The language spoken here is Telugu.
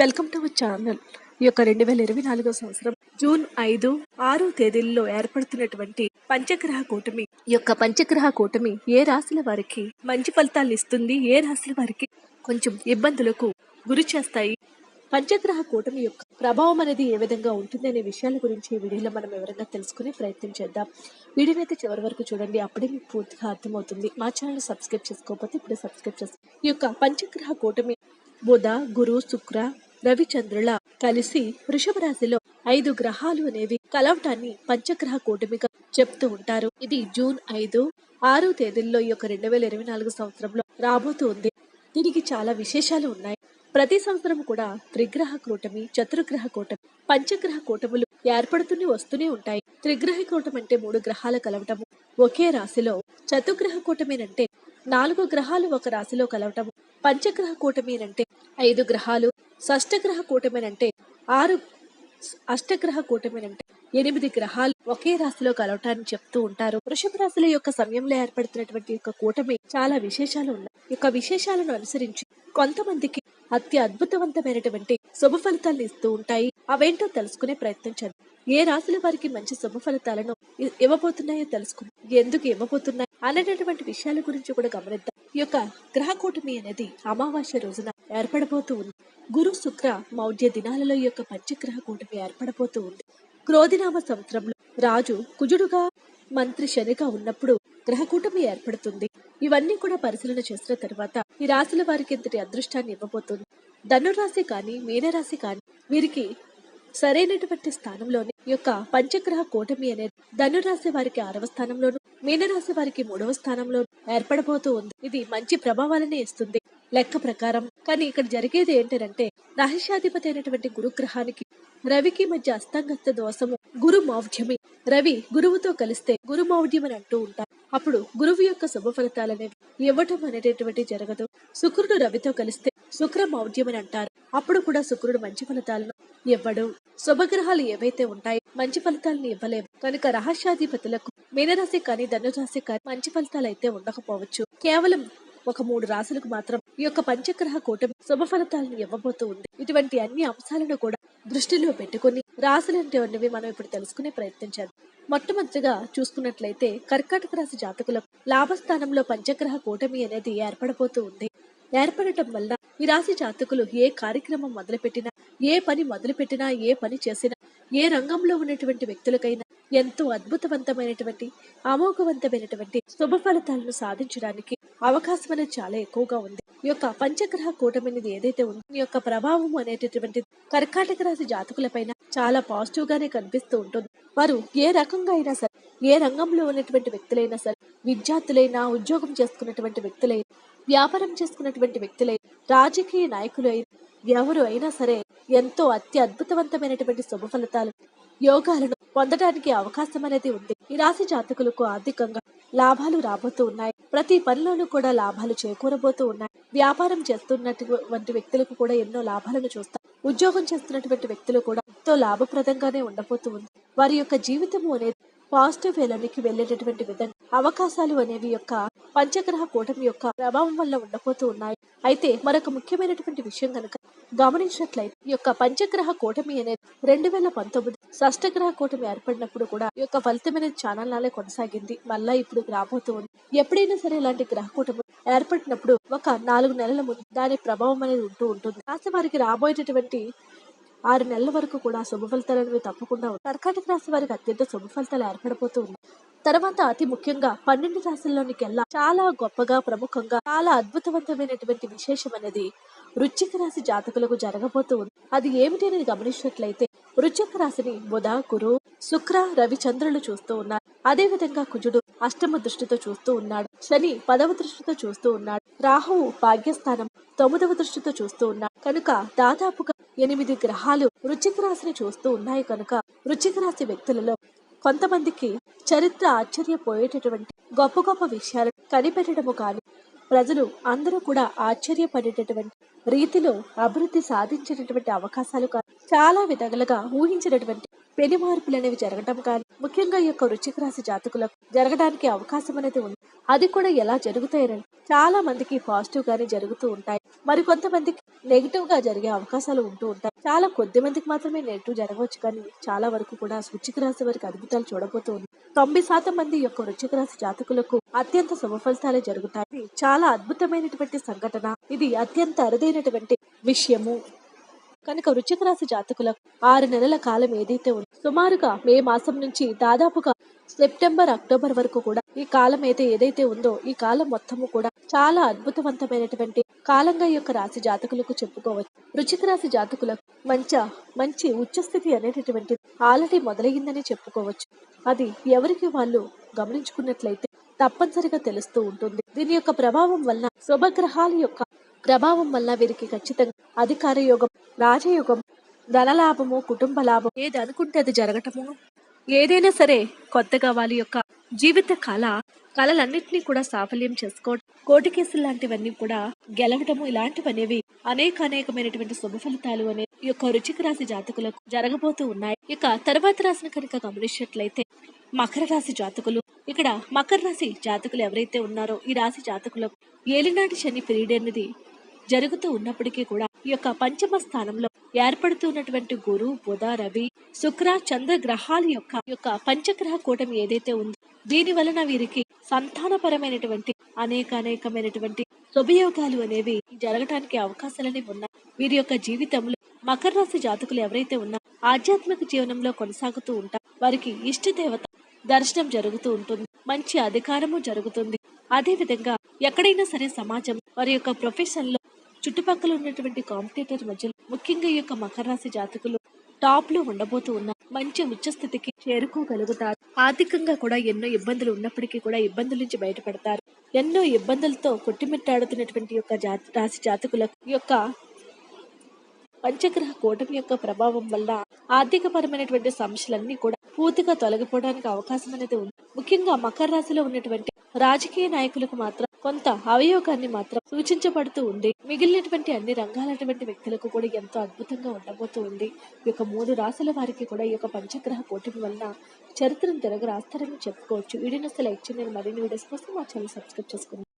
Welcome to our channel. ఈ యొక్క రెండు వేల ఇరవై నాలుగో సంవత్సరం జూన్ ఐదు ఆరు తేదీల్లో ఏర్పడుతున్నటువంటి పంచగ్రహ కూటమి. ఈ యొక్క పంచగ్రహ కూటమి ఏ రాశుల వారికి మంచి ఫలితాలు ఇస్తుంది? ఏ రాశుల వారికి కొంచెం ఇబ్బందులకు గురి చేస్తాయి? పంచగ్రహ కూటమి యొక్క ప్రభావం అనేది ఏ విధంగా ఉంటుంది అనే విషయాల గురించి ఈ వీడియోలో మనం వివరంగా తెలుసుకునే ప్రయత్నం చేద్దాం. వీడియోని అయితే చివరి వరకు చూడండి అప్పుడే మీకు పూర్తిగా అర్థమవుతుంది. మా ఛానల్ సబ్స్క్రైబ్ చేసుకోకపోతే ఇప్పుడే సబ్స్క్రైబ్ చేసుకో. ఈ యొక్క పంచగ్రహ కూటమి బుధ గురు శుక్ర రవిచంద్రుల కలిసి వృషభ రాశిలో ఐదు గ్రహాలు అనేవి కలవటాన్ని పంచగ్రహ కూటమిగా చెప్తూ ఉంటారు. ఇది జూన్ ఐదు ఆరు తేదీల్లో ఈ యొక్క రెండు వేల ఇరవై నాలుగు సంవత్సరంలో రాబోతూ ఉంది. దీనికి చాలా విశేషాలు ఉన్నాయి. ప్రతి సంవత్సరం కూడా త్రిగ్రహ కూటమి చతుర్గ్రహ కూటమి పంచగ్రహ కూటములు ఏర్పడుతూనే వస్తూనే ఉంటాయి. త్రిగ్రహ కూటమి అంటే మూడు గ్రహాల కలవటము. ఒకే రాశిలో చతుర్గ్రహ కూటమేనంటే నాలుగు గ్రహాలు ఒక రాశిలో కలవటము. పంచగ్రహ కూటమినంటే ఐదు గ్రహాలు షష్టగ్రహ కూటమినంటే ఆరు అష్టగ్రహ కూటమినంటే ఎనిమిది గ్రహాలు ఒకే రాశిలో కలవటాన్ని చెప్తూ ఉంటారు. వృషభ రాశుల యొక్క సమయంలో ఏర్పడుతున్నటువంటి యొక్క కూటమి చాలా విశేషాలు ఉన్నాయి. యొక్క విశేషాలను అనుసరించి కొంతమందికి అతి అద్భుతవంతమైనటువంటి శుభ ఫలితాలను ఇస్తూ ఉంటాయి. అవేంటో తెలుసుకునే ప్రయత్నం చేద్దాం. ఏ రాశుల వారికి మంచి శుభ ఫలితాలను ఇవ్వబోతున్నాయో తెలుసుకుందాం ఎందుకు ఇవ్వబోతున్నాయి అనేటటువంటి విషయాల గురించి కూడా గమనిద్దాం. ఈ యొక్క గ్రహ కూటమి అనేది అమావాస్య రోజున ఏర్పడబోతూ ఉంది. గురు శుక్ర మౌఢ్య దినాలలో ఈ యొక్క పంచగ్రహ కూటమి ఏర్పడబోతూ ఉంది. క్రోధినామ సంవత్సరంలో రాజు కుజుడుగా మంత్రి శనిగా ఉన్నప్పుడు గ్రహ కూటమి ఏర్పడుతుంది. ఇవన్నీ కూడా పరిశీలన చేసిన తర్వాత ఈ రాశుల వారికి ఇంతటి అదృష్టాన్ని ఇవ్వబోతుంది. ధనురాశి కానీ మీనరాశి కానీ వీరికి సరైనటువంటి స్థానంలోని యొక్క పంచగ్రహ కూటమి అనేది ధనురాశి వారికి ఆరవ స్థానంలోను మీనరాశి వారికి మూడవ స్థానంలో ఏర్పడబోతూ ఉంది. ఇది మంచి ప్రభావాలని ఇస్తుంది. లెక్క ప్రకారం కానీ ఇక్కడ జరిగేది ఏంటంటే రహస్యాధిపతి అయినటువంటి గురుగ్రహానికి రవికి మధ్య అస్తంగత దోషము గురు మౌఢ్యమి రవి గురువుతో కలిస్తే గురు మౌఢ్యం అని అంటూ ఉంటారు. అప్పుడు గురువు యొక్క శుభ ఫలితాలనేవి ఇవ్వటం అనేటటువంటి జరగదు. శుక్రుడు రవితో కలిస్తే శుక్ర మౌఢ్యం అని అంటారు అప్పుడు కూడా శుక్రుడు మంచి ఫలితాలను ఇవ్వడు. శుభగ్రహాలు ఏవైతే ఉంటాయి మంచి ఫలితాలను ఇవ్వలేవు. కనుక రహస్యాధిపతులకు మీనరాశి కానీ ధనురాశి కానీ మంచి ఫలితాలు అయితే ఉండకపోవచ్చు. కేవలం ఒక మూడు రాశులకు మాత్రం ఈ యొక్క పంచగ్రహ కూటమి శుభ ఫలితాలను ఇవ్వబోతూ ఉంది. ఇటువంటి అన్ని అంశాలను కూడా దృష్టిలో పెట్టుకుని రాశులు అంటే మనం ఇప్పుడు తెలుసుకునే ప్రయత్నించాలి మొట్టమొదటిగా చూసుకున్నట్లయితే కర్కాటక రాశి జాతకులకు లాభస్థానంలో పంచగ్రహ కూటమి అనేది ఏర్పడబోతూ ఉంది. ఏర్పడటం వల్ల ఈ రాశి జాతకులు ఏ కార్యక్రమం మొదలుపెట్టినా ఏ పని మొదలుపెట్టినా ఏ పని చేసినా ఏ రంగంలో ఉన్నటువంటి వ్యక్తులకైనా ఎంతో అద్భుతవంతమైనటువంటి అమోఘవంతమైనటువంటి శుభ ఫలితాలను సాధించడానికి అవకాశం అనేది చాలా ఎక్కువగా ఉంది. ఈ యొక్క పంచగ్రహ కూటమినిది ఏదైతే ఉందో ఈ యొక్క ప్రభావం అనేటటువంటి కర్కాటక రాశి జాతకులపైన చాలా పాజిటివ్ గానే కనిపిస్తూ ఉంటుంది. వారు ఏ రకంగా అయినా సరే ఏ రంగంలో ఉన్నటువంటి వ్యక్తులైనా సరే విద్యార్థులైనా ఉద్యోగం చేసుకున్నటువంటి వ్యక్తులైనా వ్యాపారం చేసుకున్నటువంటి వ్యక్తులై రాజకీయ నాయకులు అయిన ఎవరు అయినా సరే ఎంతో అతి అద్భుతవంతమైనటువంటి శుభ ఫలితాలు యోగాలను పొందడానికి అవకాశం అనేది ఉంది. ఈ రాశి జాతకులకు ఆర్థికంగా లాభాలు రాబోతూ ఉన్నాయి. ప్రతి పనిలోనూ కూడా లాభాలు చేకూరబోతూ ఉన్నాయి. వ్యాపారం చేస్తున్నటువంటి వ్యక్తులకు కూడా ఎన్నో లాభాలను చూస్తారు ఉద్యోగం చేస్తున్నటువంటి వ్యక్తులు కూడా ఎంతో లాభప్రదంగానే ఉండబోతూ ఉంది. వారి యొక్క జీవితము అనేది పాజిటివ్ వేలోనికి వెళ్ళేటటువంటి విధంగా అవకాశాలు అనేవి యొక్క పంచగ్రహ కూటమి యొక్క ప్రభావం వల్ల ఉండబోతూ ఉన్నాయి. అయితే మరొక ముఖ్యమైనటువంటి విషయం కనుక గమనించినట్లయితే ఈ యొక్క పంచగ్రహ కూటమి అనేది రెండు వేల పంతొమ్మిది షష్టగ్రహ కూటమి ఏర్పడినప్పుడు కూడా ఈ యొక్క ఫలితమైన ఛానల్లాలే కొనసాగింది. మళ్ళా ఇప్పుడు రాబోతూ ఉంది. ఎప్పుడైనా సరే ఇలాంటి గ్రహ కూటమి ఏర్పడినప్పుడు ఒక నాలుగు నెలల ముందు దాని ప్రభావం అనేది ఉంటూ ఉంటుంది. కాస్త వారికి రాబోయేటటువంటి ఆరు నెలల వరకు కూడా శుభ తప్పకుండా కర్కాటక రాశి వారికి అత్యంత శుభ ఫలితాలు ఏర్పడబోతూ ఉన్నాయి. తర్వాత అతి ముఖ్యంగా పన్నెండు రాశుల్లోనికెల్లా చాలా గొప్పగా ప్రముఖంగా చాలా అద్భుతవంతమైనటువంటి విశేషం అనేది వృశ్చిక రాశి జాతకులకు జరగబోతూ ఉంది. అది ఏమిటి అని గమనించినట్లయితే వృశ్చిక రాశిని బుధ గురు శుక్ర రవిచంద్రులు చూస్తూ ఉన్నారు. అదే విధంగా కుజుడు అష్టమ దృష్టితో చూస్తూ ఉన్నాడు. శని పదవ దృష్టితో చూస్తూ ఉన్నాడు. రాహువు భాగ్యస్థానం తొమ్మిదవ దృష్టితో చూస్తూ ఉన్నాడు. కనుక దాదాపుగా ఎనిమిది గ్రహాలు వృశ్చిక రాశిని చూస్తూ ఉన్నాయి కనుక వృశ్చిక రాశి వ్యక్తులలో కొంతమందికి చరిత్ర ఆశ్చర్యపోయేటటువంటి గొప్ప గొప్ప విషయాలు కనిపెట్టడము కానీ ప్రజలు అందరూ కూడా ఆశ్చర్యపడేటటువంటి రీతిలో అభివృద్ధి సాధించేటటువంటి అవకాశాలు చాలా విధాలుగా ఊహించినటువంటి పెను మార్పులు అనేవి జరగడం కానీ ముఖ్యంగా ఈ యొక్క వృచ్చిక రాశి జాతకులకు జరగడానికి అవకాశం అనేది ఉంది. అది కూడా ఎలా జరుగుతాయని చాలా మందికి పాజిటివ్ గానే జరుగుతూ ఉంటాయి. మరి కొంతమందికి నెగిటివ్గా జరిగే అవకాశాలు ఉంటూ ఉంటాయి. చాలా కొద్ది మందికి మాత్రమే నెగిటివ్ జరగవచ్చు కానీ చాలా వరకు కూడా వృచ్చిక రాశి వారికి అద్భుతాలు చూడబోతూ ఉంది తొంభై శాతం మంది యొక్క వృచ్చిక రాశి జాతకులకు అత్యంత శుభ ఫలితాలే జరుగుతాయి. చాలా అద్భుతమైనటువంటి సంఘటన. ఇది అత్యంత అరుదైనటువంటి విషయము. కనుక వృశ్చిక రాశి జాతకులకు ఆరు నెలల కాలం ఏదైతే ఉందో సుమారుగా మే మాసం నుంచి దాదాపుగా సెప్టెంబర్ అక్టోబర్ వరకు కూడా ఈ కాలం అయితే ఏదైతే ఉందో ఈ కాలం మొత్తము కూడా చాలా అద్భుతవంతమైనటువంటి కాలంగా యొక్క రాశి జాతకులకు చెప్పుకోవచ్చు. వృచ్చిక రాశి జాతకులకు మంచి మంచి ఉచ్చస్థితి అనేటటువంటి ఆల్రెడీ మొదలయ్యిందని చెప్పుకోవచ్చు. అది ఎవరికి వాళ్ళు గమనించుకున్నట్లయితే తప్పనిసరిగా తెలుస్తూ ఉంటుంది. దీని యొక్క ప్రభావం వల్ల శుభగ్రహాల యొక్క ప్రభావం వల్ల వీరికి ఖచ్చితంగా అధికార యోగం రాజయోగం ధనలాభము కుటుంబ లాభం ఏది అనుకుంటే అది జరగటము ఏదైనా సరే కొత్తగా వాళ్ళ యొక్క జీవిత కళ కళలన్నింటినీ కూడా సాఫల్యం చేసుకోవడం కోటి కేసులు లాంటివన్నీ కూడా గెలవటము ఇలాంటివనేవి అనేక అనేకమైనటువంటి శుభ ఫలితాలు అనే ఈ యొక్క రుచిక రాశి జాతకులకు జరగబోతూ ఉన్నాయి. ఇక తర్వాత రాసిన కనుక గమనించినట్లయితే మకర రాశి జాతకులు ఇక్కడ మకర రాశి జాతకులు ఎవరైతే ఉన్నారో ఈ రాశి జాతకులకు ఏలినాటి శని పీరియడ్ అనేది జరుగుతూ ఉన్నప్పటికీ కూడా ఈ యొక్క పంచమ స్థానంలో ఏర్పడుతున్నటువంటి గురు బుధ రవి శుక్ర చంద్ర గ్రహాల యొక్క యొక్క పంచగ్రహ కూటమి ఏదైతే ఉందో దీని వలన వీరికి సంతానపరమైనటువంటి అనేక అనేకమైనటువంటి శుభయోగాలు అనేవి జరగటానికి అవకాశాలనే ఉన్నాయి. వీరి యొక్క జీవితంలో మకర రాశి జాతకులు ఎవరైతే ఉన్నా ఆధ్యాత్మిక జీవనంలో కొనసాగుతూ ఉంటారు వారికి ఇష్ట దేవత దర్శనం జరుగుతూ ఉంటుంది. మంచి అధికారము జరుగుతుంది. అదే విధంగా ఎక్కడైనా సరే సమాజం వారి యొక్క ప్రొఫెషన్లో చుట్టుపక్కల ఉన్నటువంటి కాంపిటేటర్ మధ్యలో ముఖ్యంగా ఈ యొక్క మకర రాశి జాతకులు టాప్లో ఉండబోతూ ఉన్న మంచి ఉచ్చ స్థితికి చేరుకోగలుగుతారు. ఆర్థికంగా కూడా ఎన్నో ఇబ్బందులు ఉన్నప్పటికీ కూడా ఇబ్బందుల నుంచి బయటపడతారు. ఎన్నో ఇబ్బందులతో కొట్టిమిట్టాడుతున్నటువంటి యొక్క జాతి రాశి జాతకులకు యొక్క పంచగ్రహ కూటమి యొక్క ప్రభావం వల్ల ఆర్థిక పరమైనటువంటి సమస్యలన్నీ కూడా పూర్తిగా తొలగిపోవడానికి అవకాశం అనేది ఉంది. ముఖ్యంగా మకర రాశిలో ఉన్నటువంటి రాజకీయ నాయకులకు మాత్రం కొంత అవయోగాన్ని మాత్రం సూచించబడుతూ ఉంది. మిగిలినటువంటి అన్ని రంగాలటువంటి వ్యక్తులకు కూడా ఎంతో అద్భుతంగా ఉండబోతూ ఉంది. ఈ యొక్క మూడు రాశుల వారికి కూడా ఈ యొక్క పంచగ్రహ కూటమి వలన చరిత్రను తిరగ రాస్తారని చెప్పుకోవచ్చు వీడియోస్ లైక్ చేయండి. మరిన్ని వీడియోస్ కోసం మా ఛానల్ సబ్స్క్రైబ్ చేసుకోండి.